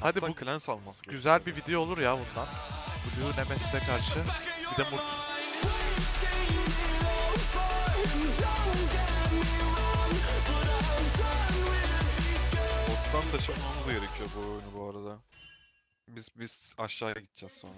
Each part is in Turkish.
Hadi bu Clans alması güzel bir video olur ya bundan. Blue Nemesis'e karşı. Bir de Mut. Bottan taşımamamız gerekiyor bu oyunu bu arada. Biz biz aşağıya gideceğiz sonra.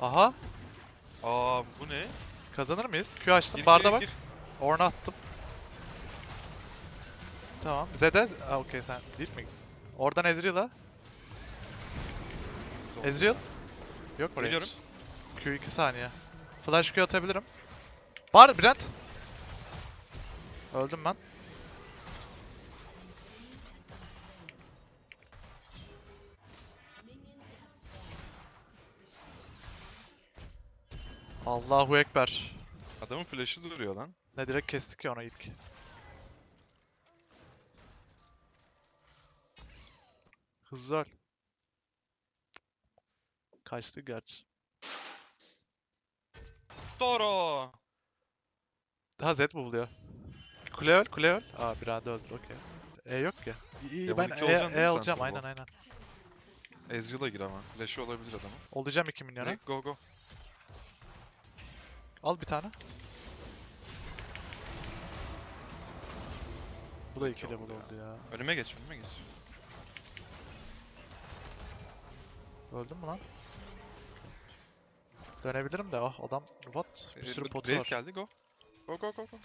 Aha. Aa bu ne? Kazanır mıyız? Q açtım. Gir, Barda gir, bak. gir. Orna attım. Tamam. Zed'e... Aa, okey sen değil mi? Oradan Ezreal'a. Ezreal. Yok mu range? Geliyorum. Q 2 saniye. Flash Q atabilirim. Var Brent. Öldüm ben. Allahu Ekber. Adamın flash'ı duruyor lan. Ne direkt kestik ya ona ilk. Hızlı öl. Kaçtı gerçi. Toro. Daha Z buluyor. Kule öl, kule öl. Aa bir anda öldü okey. E yok ki. İyi, Ya ben E, değil e mi sen alacağım turbo? aynen aynen. Ezreal'a gir ama. Flash'ı olabilir adamın. Olacağım 2 milyona. Direkt go go. Al bir tane. Bu da 2 Çok level oldu ya. Önüme geç önüme geç. Öldün mü lan? Dönebilirim de ah adam what? Bir Ee, sürü potu var. geldi go. Go go go go.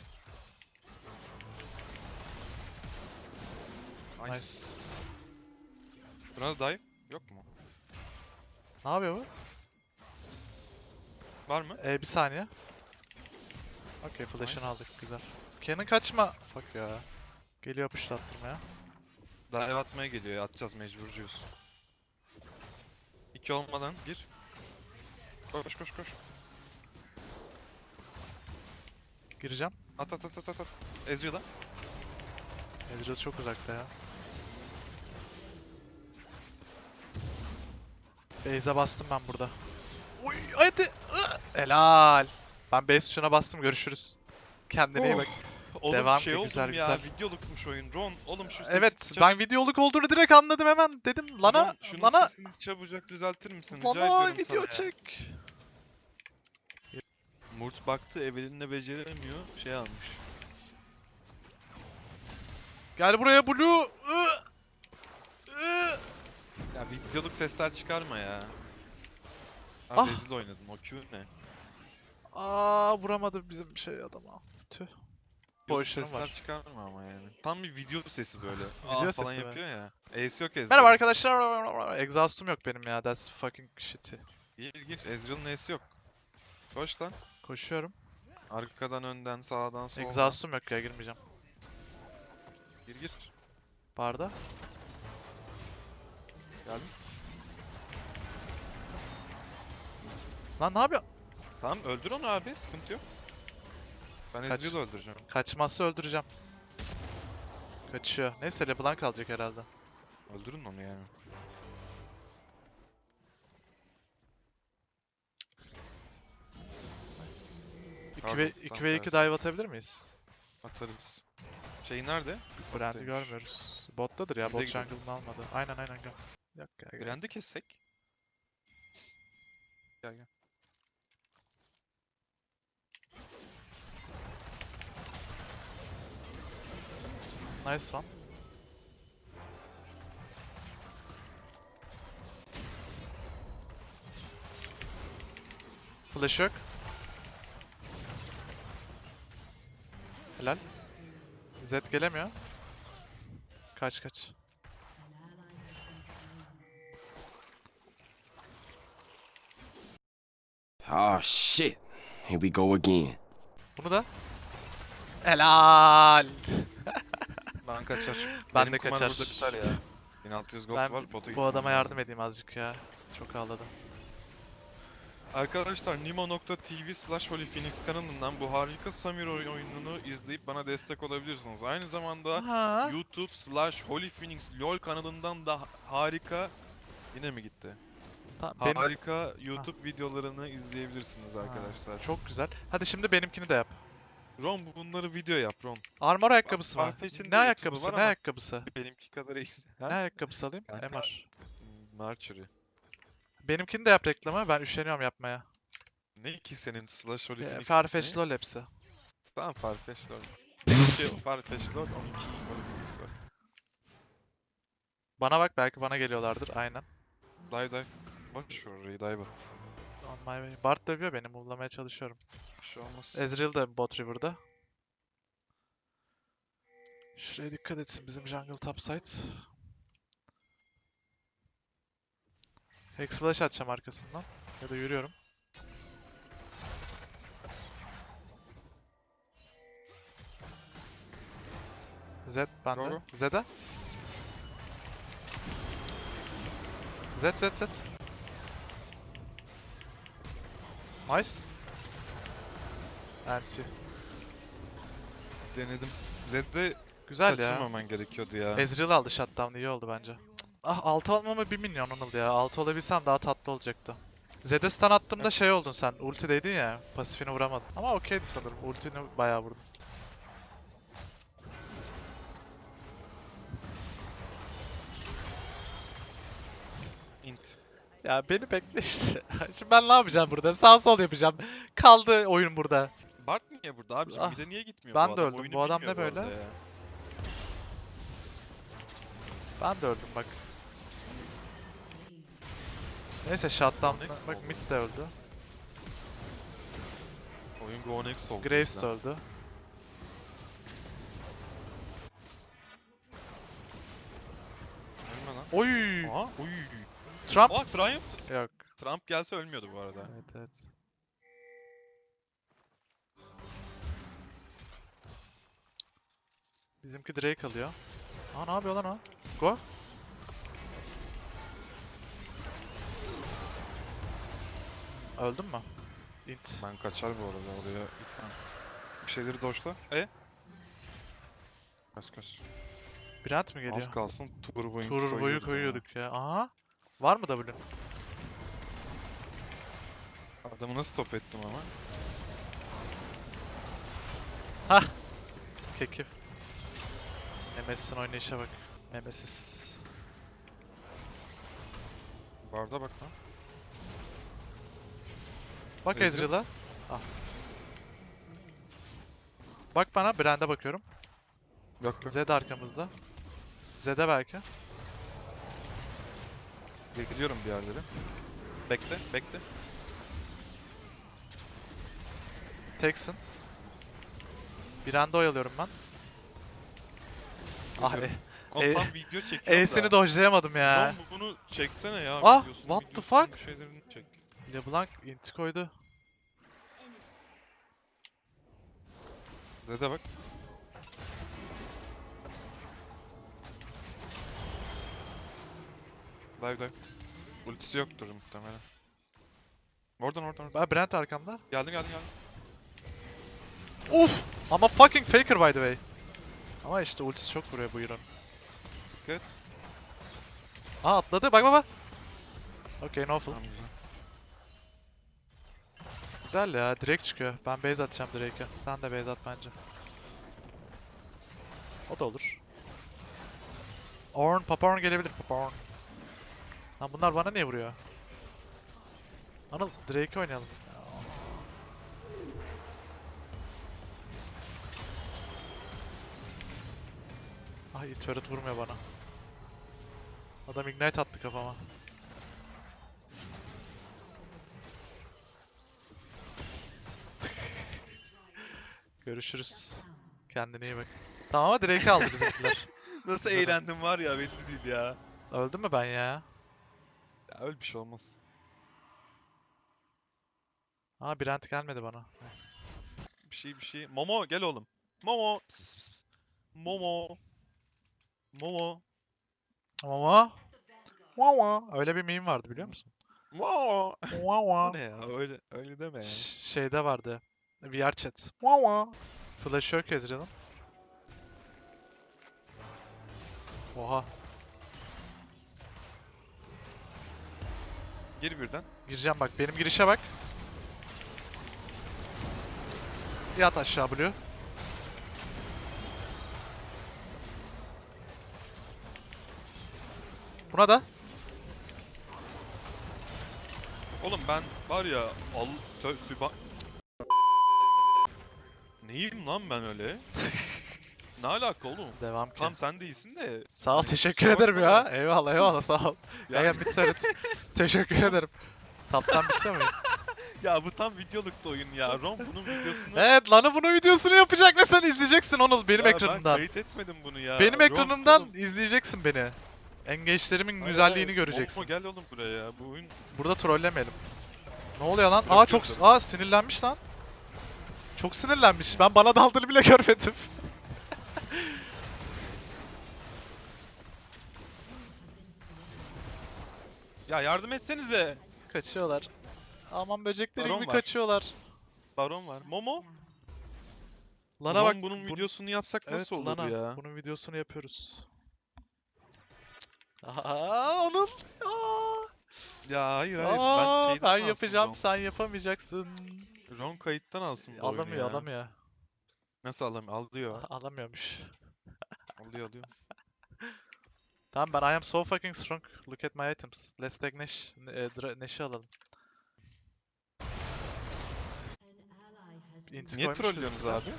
Nice. Nice. Buna da dive yok mu? Ne yapıyor bu? Var mı? E bir saniye. Okey flash'ını Nice. aldık güzel. Canon kaçma. Fuck ya. Geliyor yapışlattım ya. Dive atmaya geliyor. Atacağız mecburcuyuz. İki olmadan gir. Koş koş koş. Gireceğim. At at at at at. Ezreal'a. Ezreal çok uzakta ya. Base'e bastım ben burada. Uy hadi. Helal. Ben base tuşuna bastım görüşürüz. Kendine iyi bak. Oğlum Devam şey ki, oldum güzel, ya. güzel. Videolukmuş oyun. Ron oğlum şu sesi Evet çab- ben videoluk olduğunu direkt anladım hemen. Dedim lana Ron, şunun lana sesini çabucak düzeltir misin? Rica lana video sana ya. çek. Murt baktı Evelyn'le beceremiyor. Şey almış. Gel buraya Blue. Ya videoluk sesler çıkarma ya. Ah. Abi rezil oynadın. O Q ne? Aa vuramadı bizim şey adama. Tüh. Boşluğum sesler var. çıkarma ama yani. Tam bir video sesi böyle. Video Aa falan sesi yapıyor ya. Ace yok Ezreal. Merhaba arkadaşlar. Exhaust'um yok benim ya. That's fucking shitty. Gir gir. Ezreal'ın Ace yok. Koş lan. Koşuyorum. Arkadan önden sağdan soldan. Exhaust'um yok ya girmeyeceğim. Gir gir. Barda. Geldim. Lan ne yapıyor? Tamam öldür onu abi. Sıkıntı yok. Ben Kaç. Ezreal'ı öldüreceğim. Kaçmazsa öldüreceğim. Kaçıyor. Neyse LeBlanc kalacak herhalde. Öldürün onu yani. Nice. 2 Pardon, ve tam 2 ve 2 tersi. dive atabilir miyiz? Atarız. Şey nerede? Brand'i Bottaymış. görmüyoruz. Bottadır ya. Bir de Bot jungle'ını almadı. Aynen aynen gel. Yok ya gel. Brand'i kessek. Gel gel. Nice one. Flash yok. Helal. Z gelemiyor. Kaç kaç. Oh shit. Here we go again. Bunu da. Helal. Kaçar. Ben Benim de kumar kaçar. burada biter ya. 1600 gold Ben var. Bu gitmem adama lazım. yardım edeyim azıcık ya. Çok ağladım. Arkadaşlar nimo.tv slash Phoenix kanalından bu harika Samir oy- oyununu izleyip bana destek olabilirsiniz. Aynı zamanda Aha. YouTube slash Holy Phoenix LOL kanalından da harika Yine mi gitti? Tamam, benim- Harika YouTube videolarını izleyebilirsiniz arkadaşlar. Çok güzel. Hadi şimdi benimkini de yap. Ron bu- bunları video yap Ron. Armor ayakkabısı mı? De Ne YouTube'u ayakkabısı? var Ne ama- ayakkabısı? Benimki kadar iyi. Ne Ha? ayakkabısı alayım? Kanka. MR. Marjorie. Benimkini de yap reklamı. Ben üşeniyorum yapmaya. Ne ki senin slash Ee, Phoenix Farfetch? LoL hepsi. Tamam Farfetch lol. Benimki Farfetch lol 12 Holy Phoenix var. Bana bak belki bana geliyorlardır. Aynen. Dive dive. Boş ver orayı dive at. On my way. Bart dövüyor beni. Move'lamaya çalışıyorum. Bir şey olmaz. Ezreal de bot river'da. Şuraya dikkat etsin bizim jungle topside. Hex flash atacağım arkasından. Ya da yürüyorum. Z bende. Z'de. Z Z Z. Nice. Anti. Denedim. Zed'de Güzel ya. kaçırmaman gerekiyordu ya. Ezreal aldı shutdown iyi oldu bence. Ah 6 olmama 1 milyon anıldı ya. 6 olabilsem daha tatlı olacaktı. Zed'e stun attığımda şey oldun sen. Ultideydin ya. Pasifini vuramadın. Ama okeydi sanırım. Ultini bayağı vurdun. Ya beni bekle işte. Şimdi ben ne yapacağım burada? Sağ sol yapacağım. Kaldı oyun burada. Bart niye burada abicim? Ah, Bir de niye gitmiyor ben bu de adam? öldüm. Oyunu Bu adam bilmiyor ne arada böyle? ya. Ben de öldüm bak. Neyse shutdown. Next Bak oldu. mid de öldü. Oyun Go Next oldu. Graves de bizden. öldü. Ölme lan. Oy! Aha. Uy. Trump! Aa Triumph. Yok. Trump gelse ölmüyordu bu arada. Evet evet. Bizimki Drake alıyor. Aa ne yapıyor lan o? Go. Öldün mü? Int. Ben kaçar bu arada oraya. Bir şeyleri doşla. E? Kaç kaç. Brent mi geliyor? Az kalsın turboyu Turboyu koyuyorduk ya. Aha. Var mı W'nin? Adamı nasıl top ettim ama. Kekif. Nemesis'in oynayışa bak. Nemesis. Barda bak lan. Bak Ezreal. Ezreal'a. Ah. Bak bana Brand'e bakıyorum. Yok yok. Zed arkamızda. Zed'e belki. Gidiyorum bir yerlere. Bekle, bekle. Teksin. Brand'e oyalıyorum ben. Ah Geliyorum. e. E- tam video çekiyorum E'sini da. dodge'layamadım ya. Lan bu- bunu çeksene ya. Ah, videosunu, what the videosunu, fuck? Bir şeylerini çek. LeBlanc inti koydu. Dede bak. Dive dive. Ultisi yoktur muhtemelen. Oradan oradan oradan. Ben Brand arkamda. Geldim geldim geldim. Uf! Ama fucking faker by the way. Ama işte ultisi çok vuruyor bu Euron. Dikkat. Aa atladı bak bak bak. Okey no full. Tamam güzel. Güzel ya direkt çıkıyor. Ben base atacağım Drake'e. Sen de base at bence. O da olur. Orn, Paporn gelebilir Paporn. Lan bunlar bana niye vuruyor? Anıl Drake'e oynayalım. Ay turret vurmuyor bana. Adam ignite attı kafama. Görüşürüz. Kendine iyi bak. Tamam ama Drake'i aldı bizimkiler. Nasıl eğlendim var ya belli değil ya. Öldüm mü ben ya? Öyle bir şey olmaz. Aa Brent gelmedi bana. Nice. Bir şey bir şey. Momo gel oğlum. Momo. Pıs pıs pıs pıs. Momo. Momo. Mama. Mama. Öyle bir meme vardı biliyor musun? Momo. Mama. O ne ya? Öyle öyle deme ya. Ş- Şeyde vardı. VR chat. Mama. Flash yok Ezreal'ın. Oha. Gir birden. Gireceğim bak. Benim girişe bak. Yat aşağı Blue. Buna da. Oğlum ben var ya al tö, süba... Neyim lan ben öyle? ne alaka oğlum? Devam ki. Tam sen değilsin de. Sağ ol teşekkür kusura ederim bakma ya. da. Eyvallah eyvallah sağ ol. Ya- gel bir turret. teşekkür ederim. Taptan bitiyor muyum? Ya bu tam videolukta oyun ya. Ron bunun videosunu... Evet Lana bunun videosunu yapacak ve sen izleyeceksin Onul benim Ya Ben ekranımdan. kayıt etmedim bunu ya. Benim Ron, ekranımdan oğlum. izleyeceksin beni. Engage'lerimin Hayır, güzelliğini hayır. göreceksin. Momo gel oğlum buraya ya. Bu oyun... Burada trollemeyelim. Ne oluyor lan? Aa çok aa sinirlenmiş lan. Çok sinirlenmiş. Ben bana daldığını bile görmedim. Ya yardım etsenize. Kaçıyorlar. Aman böcekleri Baron gibi var. kaçıyorlar. Baron var. Momo. Lana bak bunun bu- videosunu yapsak Evet nasıl olur Lana ya? bunun videosunu yapıyoruz. Aa Onul. Aa, Ya hayır hayır. aa, ben ben, şeyden alsın yapacağım Ron. sen yapamayacaksın. Ron kayıttan alsın bu oyunu Alamıyor ya. alamıyor. Nasıl alamıyor? Alıyor. Alamıyormuş. Alıyor alıyor. Tamam ben I am so fucking strong. Look at my items. Let's take Neş. Ne- e, Neş'i alalım. Inti Niye trollüyorsunuz abi?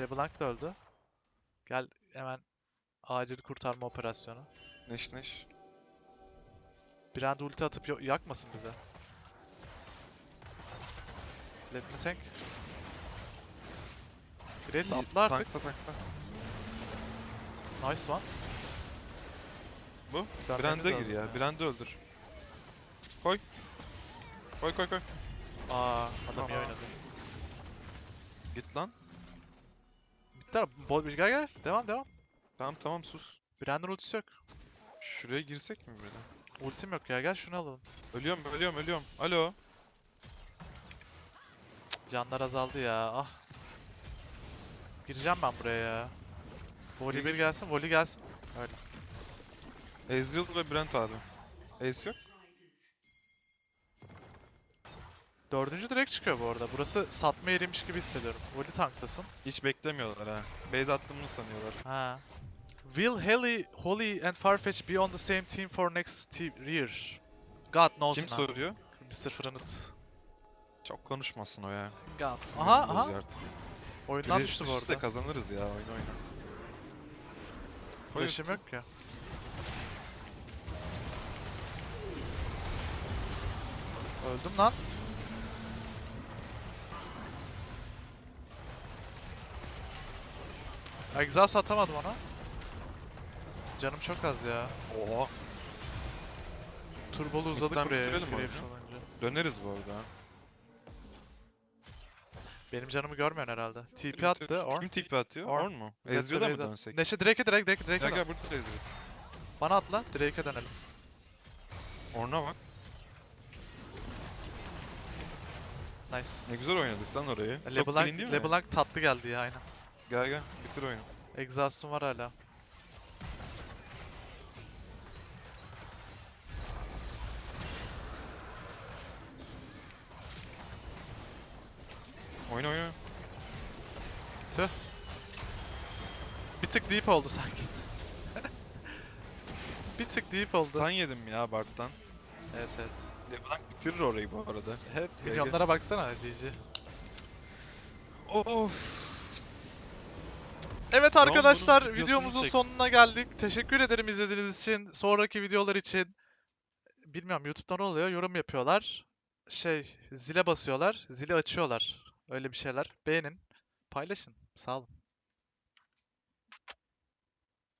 LeBlanc da öldü. Gel hemen acil kurtarma operasyonu. Neş neş. Bir anda ulti atıp yakmasın bize. Let me tank. Grace atla artık. Tankta tankta. Nice one. Bu? Dönmemiz Brand'a gir ya. Brand'a öldür. Koy. Koy koy koy. Aa adam iyi oynadı. Git lan. Bitti abi. Bol gel gel. Devam devam. Tamam tamam sus. Brandon ultisi yok. Şuraya girsek mi böyle? Ultim yok ya gel şunu alalım. Ölüyorum ölüyorum ölüyorum. Alo. Canlar azaldı ya. Ah. Gireceğim ben buraya ya. Voli bir gelsin, Voli gelsin. Öyle. Ezreal ve Brent abi. Ace yok. Dördüncü direkt çıkıyor bu arada. Burası satma yeriymiş gibi hissediyorum. Voli tanktasın. Hiç beklemiyorlar ha. Base attığımı sanıyorlar. Ha. Will Helly, Holly and Farfetch be on the same team for next year? God knows Kim man. soruyor? Mr. Fırınıt. Çok konuşmasın o ya. God. Aha aha. Oyundan düştü bu arada. kazanırız ya oyun oyna. Flash'im yok ya. Öldüm lan. Exhaust atamadım ona. Canım çok az ya. Oha. Turbolu uzadık Midden buraya. bitirelim Graves oyunu. olunca. Döneriz bu arada. ha. Benim canımı görmüyorsun herhalde. TP attı. Orn. Kim TP atıyor? Orn. Orn, mu? Zed'de Ezreal'a mı dönsek? Neşe Drake'e direkt Drake Drake'e Gel dön. gel burada Ezreal. Bana atla. Drake'e dönelim. Orn'a bak. Nice. Ne güzel oynadık lan orayı. Çok LeBlanc, clean değil mi? LeBlanc tatlı geldi ya aynen. Gel gel bitir oyunu. Exhaust'um var hala. Oyna oyna. Bir tık deep oldu sanki. bir tık deep oldu. Stun yedim ya Bart'tan. Evet evet. LeBlanc bitirir orayı bu arada. Evet milyonlara baksana GG. Of. Evet arkadaşlar videosunu videomuzun çek. sonuna geldik. Teşekkür ederim izlediğiniz için. Sonraki videolar için bilmiyorum YouTube'da ne oluyor? Yorum yapıyorlar. Şey zile basıyorlar. Zili açıyorlar. Öyle bir şeyler. Beğenin. Paylaşın. Sağ olun.